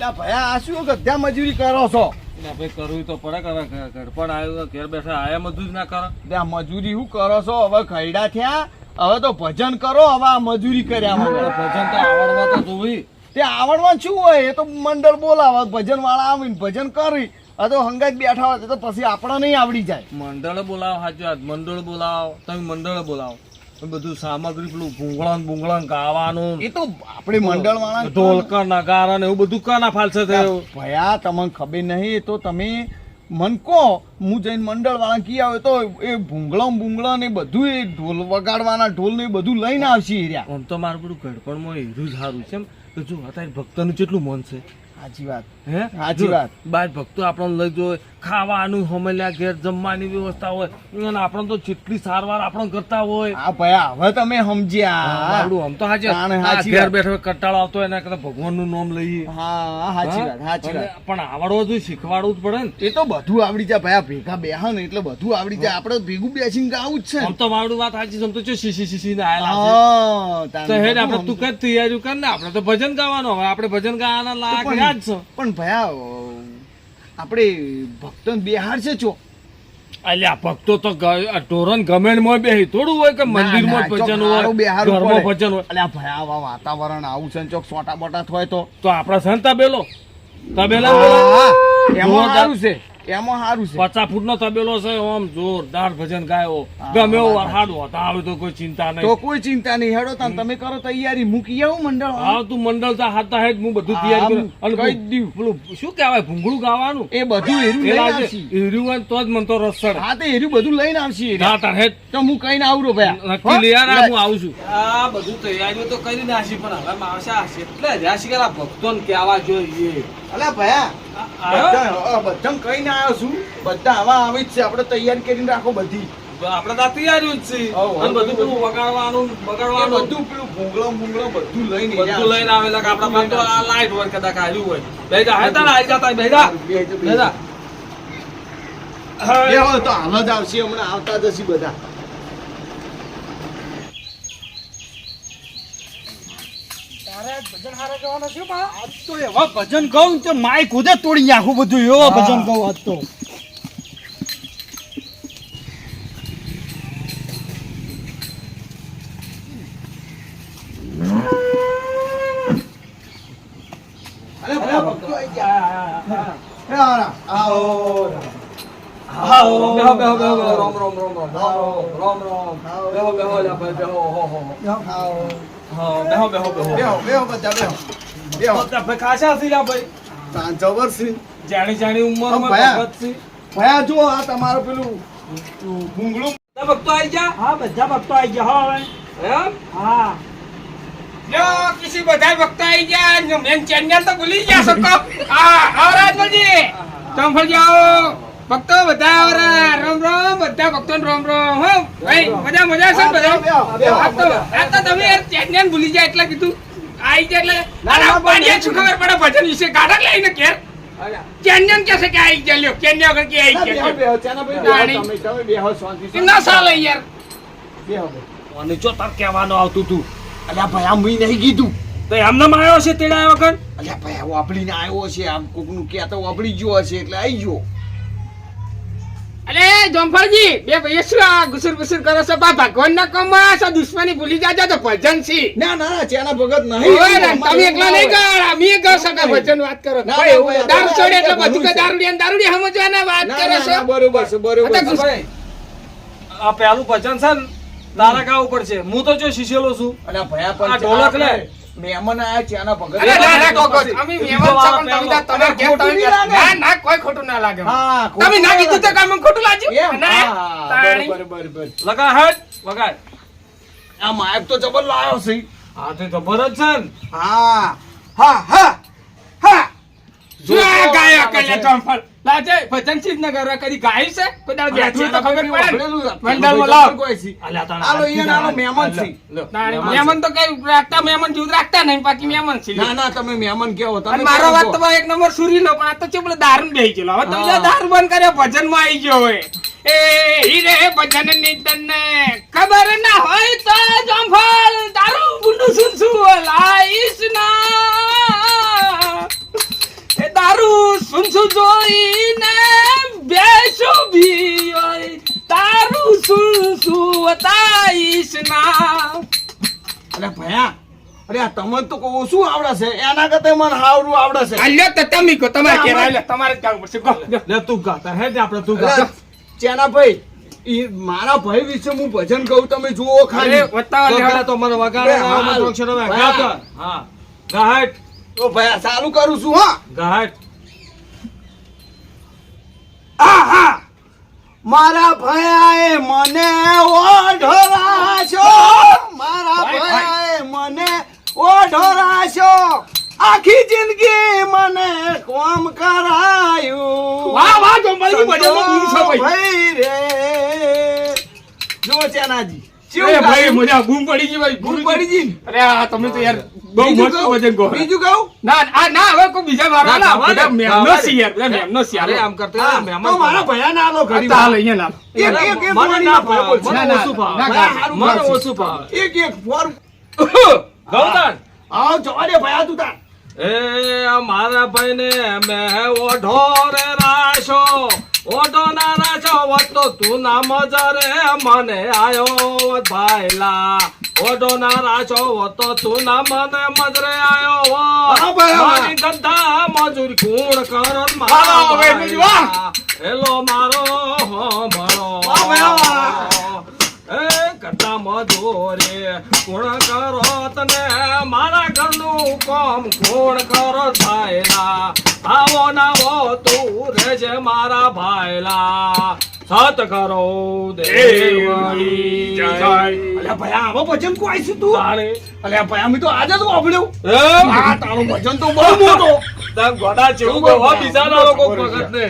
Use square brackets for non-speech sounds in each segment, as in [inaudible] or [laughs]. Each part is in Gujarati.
લા ભયા આ શું ગધ્યા મજૂરી કરો છો? એટલે ભાઈ કરવું તો પડે કરે ઘડપણ આવ્યું ઘેર બેઠા આયા મજૂર ના કરે. ત્યાં મજૂરી શું કરો છો? હવે ખૈડા થયા હવે તો ભજન કરો હવે આ મજૂરી કર્યા વગર. ભજન તો આવડવા તો જોવી તે શું હોય? એ તો મંડળ બોલાવે ભજન વાળા આવીને ભજન કરી આ તો હંગાત બેઠા હોય તો પછી આપણા નહીં આવડી જાય. મંડળ બોલાવો હાજર મંડળ બોલાવો તમે મંડળ બોલાવો. બધું સામગ્રી પેલું ભૂંગળણ ભૂંગળણ ગાવાનું. એ તો આપણે મંડળ વાળા ઢોલકર નગારા ને એવું બધું કાના ફાલસે થયું ભયા તમને ખબર નહીં તો તમે મન કહો હું જઈને મંડળ વાળા કી આવે તો એ ભૂંગળમ ભૂંગળા ને બધું એ ઢોલ વગાડવાના ઢોલ ને બધું લઈને આવશે એ રહ્યા આમ તો મારું બધું ગડપણમાં જ સારું છે એમ. તો જો અત્યારે ભક્તનું કેટલું મન છે સાચી વાત. હે? સાચી વાત. બાર ભક્તો આપણને લઈ જોય ખાવાનું હમેલ્યા ઘેર જમવાની વ્યવસ્થા હોય અને આપણે તો જેટલી સારવાર આપણે કરતા હોય. હા ભયા હવે તમે સમજ્યા. આમ તો હાચી. વાત. તાણે આ હાચી ઘેર બેઠો કંટાળો આવતો એના કરતા ભગવાનનું નામ લઈએ. હા સાચી વાત સાચી વાત. પણ આવડવો જોઈએ શીખવાડવું જ પડે ને. એ તો બધું આવડી જાય ભયા ભેગા બેહા ને એટલે બધું આવડી જાય. આપણે ભેગું બેસીને ગાવું જ છે. આમ તો મારું વાત સાચી છે. આમ તો જો શીશી શીશી ને આયેલા છે. તો હેડ આપણે તું કઈ તૈયારી કર ને આપણે તો ભજન ગાવાનું. હવે આપણે ભજન ગાવાના લાયક પણ- રહ્યા જ છો પણ ભયા આપણે ભક્તો બિહાર છે ચો? અલ્યા ભક્તો તો ઢોરણ ગમે માં બેહી થોડું હોય કે મંદિરમાં ભજન હોય ઘરમાં ભજન હોય. અલ્યા ભયા વાતાવરણ આવું છે ને ચોક સોટા બોટા થાય તો. તો આપણા સંતા તબેલો? તબેલા. એમાં સારું છે. એમાં સારું છે. પચાસ ફૂટ નો તબેલો છે આમ જોરદાર ભજન ગાયો. ગમે એવું વરસાદ હોતા આવે તો કોઈ ચિંતા તો કોઈ ચિંતા નહીં. હેડો તાન તમે કરો તૈયારી મૂકી આવું મંડળ હા? તું મંડળ તા હાથતા હેડ હું બધું તૈયારી કરું. અને કહી જ પેલું- શું કહેવાય ભૂંગળું ગાવાનું? એ બધું હેર્યું આવશે. હોય તો જ મન તો રસ ચડે. હા તો હેર્યું બધું લઈને આવશે. હા તાર હેડ તો હું કઈને આવરો ભયા. નક્કી લઈ આવ, હું આવું છું. આ બધું તૈયારીઓ તો કરી નાખી પણ હવે માવસા એટલે જ આ ભક્તોને કહેવા જોઈએ. અલ્યા ભયા આવ્યો? બધા બધા કઈને આવ્યો છું. બધા આવા આવી જ છે. આપણે તૈયારી કરીને રાખો બધી. આપણે તો તૈયારીઓ જ છે હોવ, હોવ, અને બધું બધું. પેલું વગાડવાનું બગાડવાનું બધું પેલું ભૂંગળો ભૂંગળો બધું લઈને બધું લઈને આવેલા આપણા પાસે તો આ લાઈટ હોય કદાચ આવ્યું હોય. બેજા હે તારા આઈ જતા બેજા બેજા તો હાલ જ આવશે. હમણાં આવતા જશે બધા. તો એવા ભજન ગાઉં તો માય ખુદે તોડી નાખું બધું એવા ભજન ગાઉં આજ તો. રામ રામ. રામ રામ. રામ રામ રામ રામ રામ રામ રામ રામ રામ રામ રામ. રામ રામ રામ. રામ રામ રામ રામ રામ રામ રામ રામ રામ આવો. હા બેહો બેહો બેહો. બેહો બેહો બધા બેહો. બેહો. ભાઈ ખાસા છે લા ભાઈ. તાન જબર જાણી જાણી ઉંમરમાં આમ ભગત છે. ભયા જો આ તમારું પેલું ભૂંગળું બધા ભક્તો આઈ ગયા? હા બધા ભક્તો આવી ગયા હો હવે. એમ? હા. જો કિસી બધા ભક્તો આવી ગયા. મેન ચેન્નલ તો ભૂલી ગયા સકો હા આવો રાજમલજી તમે ફરી જાઓ ભક્તો બધા રામ રામ બધા ભક્તો રામ રામ હો. ભાઈ મજા મજા છે બધા? આ તો આ તો તમે યાર ચેન્જન ભૂલી જાય એટલે કીધું. આઈ જાય એટલે ના, પાડીએ શું ખબર પડે ભજન વિશે? ગાડા લઈને કેર ચેન્જન કે છે કે આઈ જાય લ્યો કેન્યા વગર કે આઈ બેહો તમે, તમે બેહો શાંતિથી. એમ ના ચાલે યાર. બેહો. અને જો તાર કહેવાનું આવતું તું અલ્યા ભાઈ આ મેં નહીં કીધું. તો એમને માર્યો છે તેડા વગર? અલ્યા ભાઈ આવો આપડીને આવ્યો છે આમ કોકનું ક્યાં તો વાપરી ગયો હશે એટલે આવી ગયો. અરે જોમફળજી બે ભાઈ શું આ ગુસુર ગુસુર કરો છો? બા ભગવાન ના કમા છો? દુશ્મની ભૂલી જાજો તો ભજન છે. ના ના ચેના ભગત ઓય નહીં તમે એકલા નહીં કર અમે ગયો છો કે ભજન વાત કરો. ના, એવું ના, દારૂ છોડે એટલે બધું કે દારૂડી દારૂડિયા ને સમજવાના વાત કરો છો? ના, બરોબર છે બરોબર આ છે. આ પેલું ભજન છે ને તારા ગાવું પડશે. હું તો જો શીશેલો છું. અને ભયા આ પણ ઢોલક લે. મહેમાન આયા ચાના ભગત અરે ના, ના, કોકો, અમે મહેમાન છો પણ તમે તમે કેમ તમે ના ના કોઈ ખોટું ના લાગે. હા તમે ના કીધું તો કામ ખોટું લાગ્યું ના, હા તાણી. બરોબર બરોબર લગા હેડ વગાડ. આ માયક તો જબર લાયો છે. આ તો જબર જ છે હા હા હા હા. ચોંફળ? લાજે ભજન ચીજ ન કરવા છે? કોઈ દાડો બેઠું તો ખબર પડે વંડરમાં લાવ. આલો ઈયન આલો મહેમાન છે મહેમાન તો કઈ રાખતા મહેમાન જૂદ રાખતા નહીં બાકી મહેમાન છે ના ના તમે મહેમાન કેવો તમે મારો વાત તો એક નંબર સુરી લો પણ આ તો ચેપલે દારૂ બેહી ગયો હવે તમે દારૂ બંધ કર્યો ભજનમાં આવી ગયો હોય. એ હીરે ભજનની તને ખબર ના હોય તો જોંફળ દારૂ ગુંડુ સુન સુ લાઈશ ના. પાછું જોઈને બેસો ભી ઓય, તારું શું શું બતાવીશ ના. અરે ભયા અરે તમને તો કહું શું આવડે છે? એના કરતા મને હાવરું આવડે છે. અલ્યો તો તમે કહો તમારે કે આલ્યો તમારે જ જવું પડશે. કહો. લે તું ગાતા હે ને આપણે તું ગા ચેના ભાઈ ઈ મારા ભાઈ વિશે હું ભજન કહું તમે જુઓ ખાલી. બતાવો તો મને વગાડે. ગા હા. ગાહટ તો ભાઈ ચાલુ કરું છું. હા. ગાહટ આહા! મારા ભયાએ મને ઓઢરાશો મારા ભયાએ મને ઓઢરાશો આખી જિંદગી મને કોમ કરાયું. વાહ વાહ જો મળી ભાઈ રે. જો ચેનાજી. ભાઈ મજા બૂમ પડી ગઈ ભાઈ ભૂલ પડી જી અરે આ તમે તો યાર બહુ મસ્ત વજન કહો બીજું કહું? ના આ ના હવે કોઈ બીજા મારો ના, ગાવા મેમનો સી યાર બધા મેમનો સી અરે આમ કરતો હા, મારા ભયા ના આલો ઘડી ચાલ અહીંયા. એક એક એક મને ના ના, ઓછું ભાવે. મને ઓછું ભાવે. એક એક ફોર આવ ભયા તું તાર. એ મારા ભાઈને મેં ઓઢો રે રાશો. ઓઢો ના રાશો વટતો તું ના મજરે મને આયો ભાઈલા ઓઢો ના રાશો વતો તું ના મને મજરે આયો. મારી ગંધા મજૂરી કુણ કરો મારા હેલો મારો હો મારો એ કરતા મજૂરી કુણ કરો તને મારા ઘરનું કોણ કરો થાયલા. આવો નાવો તું રેજે મારા ભાયલા. સત કરો દેવની જય. અલ્યા ભયા આવો ભજન કો આઈશું તું? તારે અલ્યા ભયા મી તો આજે વાપર્યું. એમ આ તારું ભજન તો બહુ મોટો. તમ ગોડા જેવું કહો બીજાના લોકો ભગત ને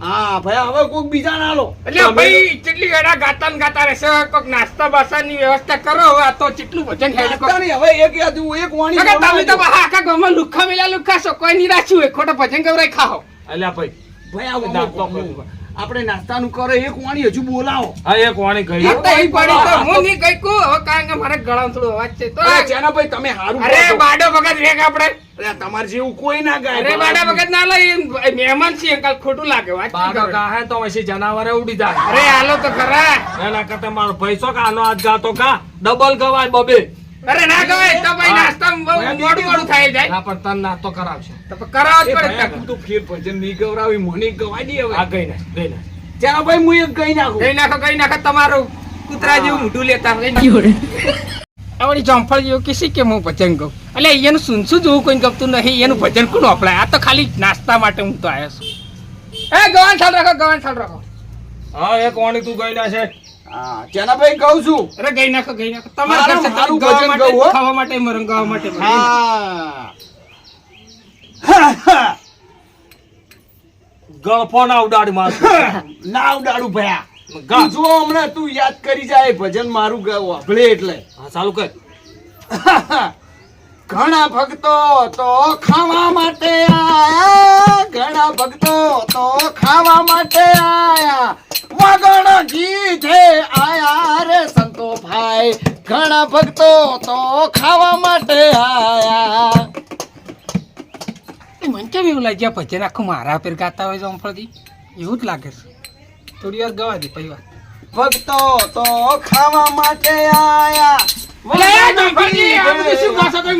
હા ભાઈ હવે કોઈક બીજા ના લો એટલે ભાઈ કેટલી વેળા ગાતા ને ગાતા રહેશે કોઈક નાસ્તા બાસ્તાની વ્યવસ્થા કરો હવે આ તો કેટલું વજન હેડ હવે એક યાદ એક વાણી તમે તો. આખા ગામમાં લુખ્ખા મેલા લુખા છો કોઈ નહીં રાખ્યું હોય ખોટો ભજન ગવરાઈ ખાઓ અલ્યા ભાઈ ભાઈ આવું. કરો. આપણે નાસ્તાનું કરે એક વાણી હજુ બોલાવો. હા એક વાણી કહી એક તો ઈ પડી તો હું નહીં કઈ કો હવે કારણ કે મારે ગળામાં થોડો અવાજ છે તો અરે ચેનાભાઈ તમે હારું અરે. બાડો ભગત રેગ આપણે? અરે તમારે જેવું કોઈ ના ગાય. અરે બાડા ભગત ના લઈ મહેમાન છે અંકલ ખોટું લાગે વાત બાડો ગાહે તો પછી જનાવરે ઉડી જાય. અરે હાલો તો ખરા. એના કરતા મારો પૈસો કા આનો આજ જાતો કા? ડબલ ગવાય બબે. અરે ના ગવાય તો ભાઈ નાસ્તા બહુ મોડું મોડું થાય જાય. ના પણ તન નાસ્તો કરાવશે. તો કરાવ જ પડે તું. તો ફેર ભજન નહીં ગવરાવી મને ગવાય દે હવે. આ ગઈ ના ગઈ ના ચાલો ભાઈ હું એક ગઈ નાખું. ગઈ નાખો ગઈ નાખો તમારું કૂતરા જેવું મૂઢું લેતા હોય આવડી ચોંફળ જેવું કિસી કે હું ભજન કહું એટલે એનું સુનસું જોવું કોઈ ગમતું નહીં એનું ભજન કોણ અપડાય આ તો ખાલી નાસ્તા માટે હું તો આવ્યો છું. એ ગવાન થાળ રાખો ગવાન થાળ રાખો. હા એક વાણી તું ગઈ ના છે? હા ચેનાભાઈ કહું છું. અરે ગઈ નાખો ગઈ નાખો. તમારા ઘર છે, ભજન ગાવા માટે ગાવું, હો. ખાવા માટે મરંગ ગાવા માટે હા. ગળફો ના ઉડાડી માર [laughs] ના ઉડાડું ભયા. જો હમણાં તું યાદ કરી જાય ભજન મારું ગાવું એટલે. હા ચાલુ કર. [laughs] ઘણા ભક્તો તો ખાવા માટે આયા. ઘણા ભક્તો તો ખાવા માટે આયા. વગણ ગીધે આયા રે સંતો ભાઈ. ઘણા ભક્તો તો ખાવા માટે આયા. મને કેમ એવું લાગ્યા? ભજન આખું મારા પર ગાતા હોય ચોંફળજી એવું જ લાગે છે. થોડી વાર ગવા દે પછી ભક્તો તો ખાવા માટે આયા.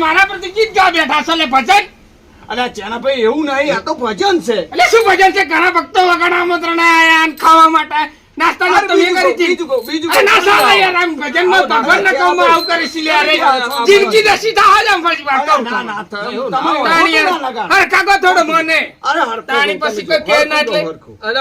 મારા પરથી ગીત ગા બેઠા છે લે ભજન. અરે ચેનાભાઈ એવું નહીં આ તો ભજન છે. એટલે શું ભજન છે? ઘણા ભક્તો વગર આમંત્રણ આયા અને ખાવા માટે. નાસ્તા નાસ્તો મેં કરી હતી બીજું આવું કરે અરે જિંદગી દસી આમ ફરી વાત કહું ના, ના, તાણી. અરે કાકો થોડો મને. અરે પછી કોઈ કે ના એટલે.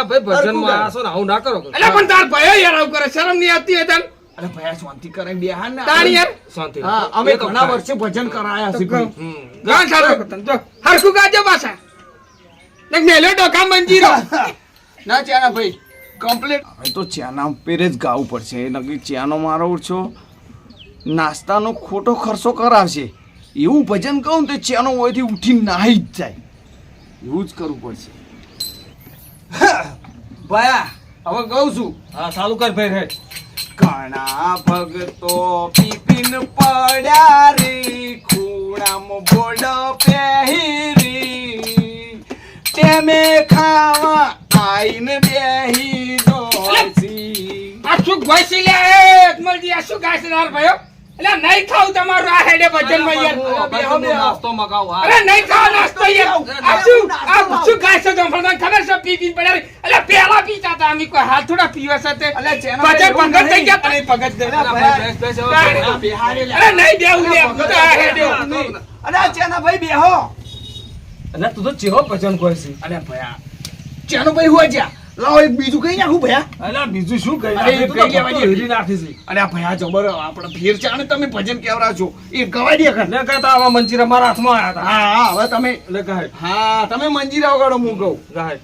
ભાઈ ભજનમાં આસો ને આવું ના કરો. એટલે પણ તાર ભયો યાર આવું કરે. શરમ નહીં આવતી હોય તને. અરે ભયા શાંતિ કરે બેહાન ને તાણી યાર. શાંતિ. હા અમે ઘણા વર્ષે ભજન કરાયા છે સારો કરતા જો. હરખું કાજો પાછા? મેલો ડોકા મંજીરો. [laughs] ના ચાના ભાઈ કમ્પ્લીટ હવે તો ચાના પેરે જ ગાવું પડશે. નક્કી ચાનો મારો છો નાસ્તાનો ખોટો ખર્ચો કરાવશે. એવું ભજન કહું તો ચાનો હોયથી ઉઠી નાહી જ જાય. એવું જ કરવું પડશે. [laughs] ભાયા હવે કહું છું. હા ચાલુ કર ભાઈ હેઠ. ઘણા ભગતો પીપીન પડ્યા રે ખૂણામાં બોલ પહેરી. તેમે ખાવા આઈને બેહી દોસી આ શું ગોસી લે? અજમલજી આ શું છે ભાઈઓ એટલે નહીં ખાવ તમારું આ હેડે ભજનમાં યાર. બેહો બેહો નાસ્તો મગાવો અરે નહીં ખાવ નાસ્તો યાર. આ શું આ શું ગાય છે જમફળ ખબર છે પી પી પડે? એટલે પેલા પીતા હતા. અમે કોઈ હાથ થોડા પીવે છે તે. જેના પગે ભાઈ એવું પંગત થઈ ગયા દે. બિહારી લે. અરે નહીં દેવું દે તો આ હેડે અરે ચેના ભાઈ બેહો. અરે તું તો ચેવો ભજન કોઈ છે. અરે ભયા. ચેનો ભાઈ હોય જ્યાં? લાવો એક બીજું કઈ નાખું ભયા? અલા, બીજું શું કઈ અરે? કઈ લેવા ભક્તો જેવું? નાખી છે. અરે ભયા જબર આપણે ફેર ચાને તમે ભજન કેવરા છો? એ ગવાઈ દે કર લે કહેતા આવા મંજીરા મારા હાથમાં આયા હતા. હા હા હવે તમે લે કહે, હા તમે મંજીરા વગાડો હું કહું. ગાય.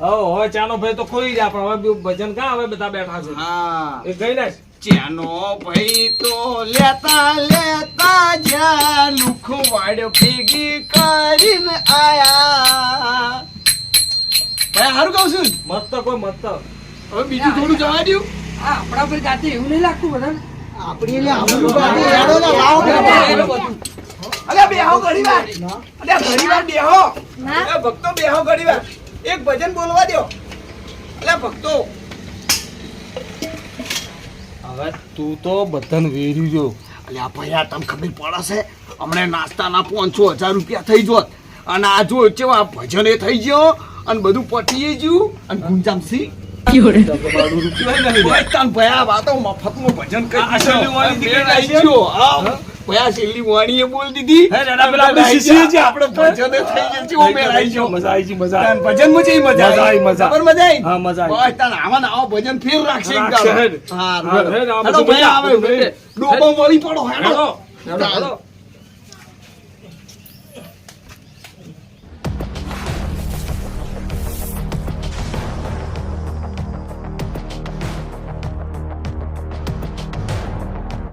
હો, હવે ચાનો ભાઈ તો ખોઈ ગયા પણ હવે ભજન કા હવે બધા બેઠા છે? હા. એ ગઈ ને? ચેનો ભાઈ તો લેતા લેતા જ્યાં લુખો વાડ્યો ભેગી કરીને આયા ભાઈ હારું કહું છું. મસ્ત કોઈ મસ્ત. હવે બીજું થોડું જવા દઉં આપણા પર જાતે એવું નહીં લાગતું બધા આપણી એટલે આપણું બાકી હેડો ને લાવો ને. અલ્યા બેહો ઘડી વાર. અરે ઘડી વાર બેહો. અરે ભક્તો બેહો ઘડી વાર. એક ભજન બોલવા દો અરે ભક્તો. હવે તું તો બધાને વેર્યું જો. અલ્યા આ તમને ખબર પડે છે હમણાં નાસ્તાના પાંચસો હજાર રૂપિયા થઈ જોત. અને આ જો કેવા ભજન એ થઈ ગયો? અને બધું પટી ગયું અને ગુંજામસી ઓય તાન ભયા વાતો મફતનું ભજન કરી આ છેલ્લી વાણી દીધી દીકરી આવી ગયો હા. ભયા છેલ્લી વાણીએ બોલ દીધી. હે, દાદા, પેલા આપણે શીશી છે. આપણે ભજન થઈ ગયું છે ઓ મેળાઈ ગયો. મજા આવી ગઈ, મજા ભજન મજા મજા આવી, મજા. ખબર મજા આવી? મજા આવી. તાન આવા ભજન ફેર રાખશે ડોબો મળી પડો હેડો.